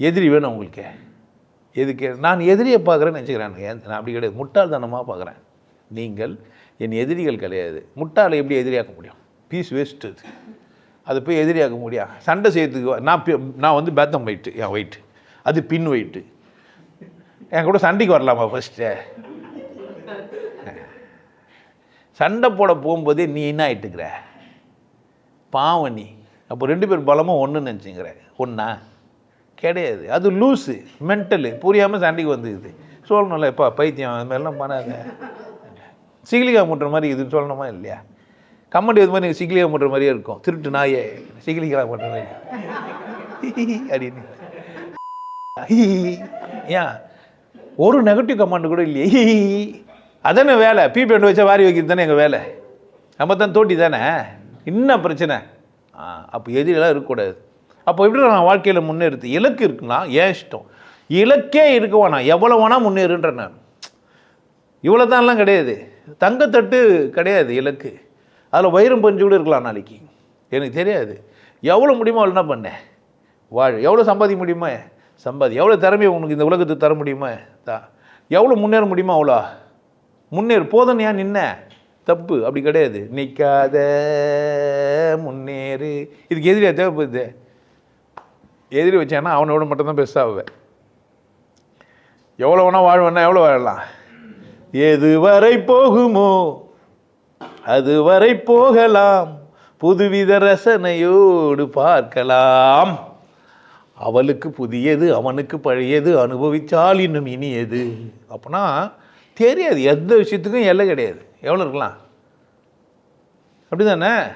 எதிரி வேணும் உங்களுக்கு. எதுக்கு? நான் எதிரியை பார்க்குறேன்னு நினச்சிக்கிறேன் ஏன் நான் அப்படி கிடையாது. முட்டாள்தனமாக பார்க்குறேன். நீங்கள் என் எதிரிகள் கிடையாது. முட்டாளை எப்படி எதிரியாக்க முடியும்? பீஸ் வேஸ்ட்டு அது அது போய் எதிரியாக்க முடியாது சண்டை செய்யறதுக்கு நான் நான் வந்து பேத்தம் வெயிட்டு என் வெயிட்டு அது பின் வெயிட்டு என் கூட சண்டைக்கு வரலாமா ஃபஸ்ட்டு சண்டை போட போகும்போதே நீ என்ன ஆகிட்டுக்கிற பாவம் நீ. அப்போ ரெண்டு பேர் பலமும் ஒன்று நினச்சிங்கிற ஒன்றா கிடையாது. அது லூஸு மென்டலு புரியாமல் சண்டைக்கு வந்துக்குது சொல்லணும்ல எப்பா பைத்தியம் அது மாதிரிலாம் பண்ணாத. சிகிலிகா முட்டுற மாதிரி இதுன்னு சொல்லணுமா இல்லையா? கமெண்ட் இது மாதிரி சிகிலிகா முட்டுற மாதிரியே இருக்கும். திருட்டு நாயே சிகிலிகா முட்டுற மாதிரி. அப்படின்னு. ஏன்? ஒரு நெகட்டிவ் கமெண்ட் கூட இல்லையே. அதானே வேலை. பீப்பேண்ட் வச்சா வாரி வைக்கிறது தானே எங்கள் வேலை. நம்ம தான் தோட்டி தானே. என்ன பிரச்சனை? ஆ அப்போ எதிரெல்லாம் இருக்கக்கூடாது. அப்போ எப்படி நான் வாழ்க்கையில் முன்னேறுது இலக்கு இருக்குன்னா ஏன் இஷ்டம்? இலக்கே இருக்க வேணாம் எவ்வளோ வேணால் முன்னேறுன்ற நான். இவ்வளோ தான்லாம் கிடையாது. தங்கத்தட்டு கிடையாது இலக்கு. அதில் வயிறும் பஞ்சு கூட இருக்கலாம் நாளைக்கு. எனக்கு தெரியாது. எவ்வளோ முடியுமோ அவ்வளோ என்ன பண்ணேன் வாழ் எவ்வளோ சம்பாதிக்க முடியுமா? சம்பாதி. எவ்வளோ திறமையை உனக்கு இந்த உலகத்துக்கு தர முடியுமா? தான் எவ்வளோ முன்னேற முடியுமா அவ்வளோ. முன்னேறு. போதும் ஏன் நின்ன? தப்பு. அப்படி கிடையாது. நிற்காத முன்னேறு. இதுக்கு எதிரியா தேவைப்படுது? எதிரி வச்சேன்னா அவனோட மட்டும்தான் பெருசாகுவேன் எவ்வளோ வேணால் வாழ்வேன்னா எவ்வளோ வாழலாம்? எது வரை போகுமோ அது வரை போகலாம். புதுவித ரசனையோடு பார்க்கலாம். அவளுக்கு புதியது அவனுக்கு பழையது அனுபவிச்சால் இன்னும் இனியது. அப்படின்னா தெரியாது. எந்த விஷயத்துக்கும் எல்லை கிடையாது. எவ்வளோ இருக்கலாம்? அப்படி தானே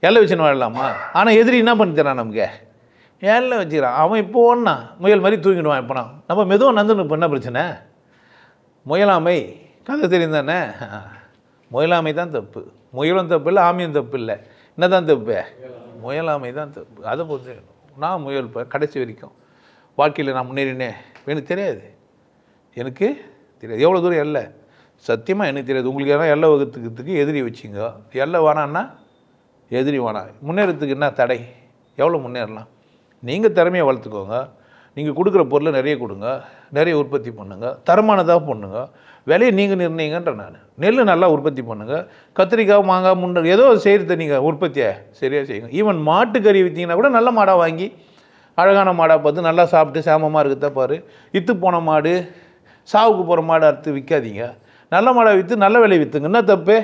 எல்லை வச்சுன்னு வாழலாமா? ஆனால் எதிரி என்ன பண்ணித்தரான் நமக்கு? எல்லை வச்சுக்கிறான்? அவன் இப்போ ஒன்றா முயல் மாதிரி தூங்கிடுவான் இப்போ நான் நம்ம மெதுவாக நந்தனு இப்போ என்ன பிரச்சனை? முயலாமை கதை தெரியும் தானே முயலாமை தான் தப்பு. முயலும் தப்பு இல்லை ஆமையும் தப்பு இல்லை. என்ன தான் தப்பு? முயலாமை தான் தப்பு. அதை பொறுத்து நான் முயல் இப்போ கடைசி வரைக்கும். வாழ்க்கையில் நான் முன்னேறினேன் எனக்கு தெரியாது. எனக்கு தெரியாது. எவ்வளோ தூரம் எல்லை? சத்தியமாக எனக்கு தெரியாது. உங்களுக்கு எல்லாம் எல்லை வகுத்துக்கிறதுக்கு எதிரி வச்சிங்க. எல்லை வேணான்னா எதிரி வேணாம். முன்னேறத்துக்கு என்ன தடை? எவ்வளோ முன்னேறலாம்? நீங்கள் திறமையை வளர்த்துக்கோங்க. நீங்கள் கொடுக்குற பொருளை நிறைய கொடுங்க. நிறைய உற்பத்தி பண்ணுங்க. தரமானதாக பண்ணுங்க. விலையை நீங்கள் நிர்ணயிங்கன்ற நான். நெல் நல்லா உற்பத்தி பண்ணுங்கள் கத்திரிக்காய் மாங்காய் முண்டை ஏதோ செய்கிறத நீங்கள் உற்பத்தியை சரியாக செய்யுங்க. ஈவன் மாட்டுக்கறி விற்றீங்கன்னா கூட நல்ல மாடாக வாங்கி அழகான மாடாக பார்த்து நல்லா சாப்பிட்டு சாமமாக இருக்குதா பாரு. இத்து போன மாடு சாவுக்கு போகிற மாடை அறுத்து விற்காதீங்க நல்ல மாடை விற்று நல்ல விலை விற்றுங்க என்ன தப்பு?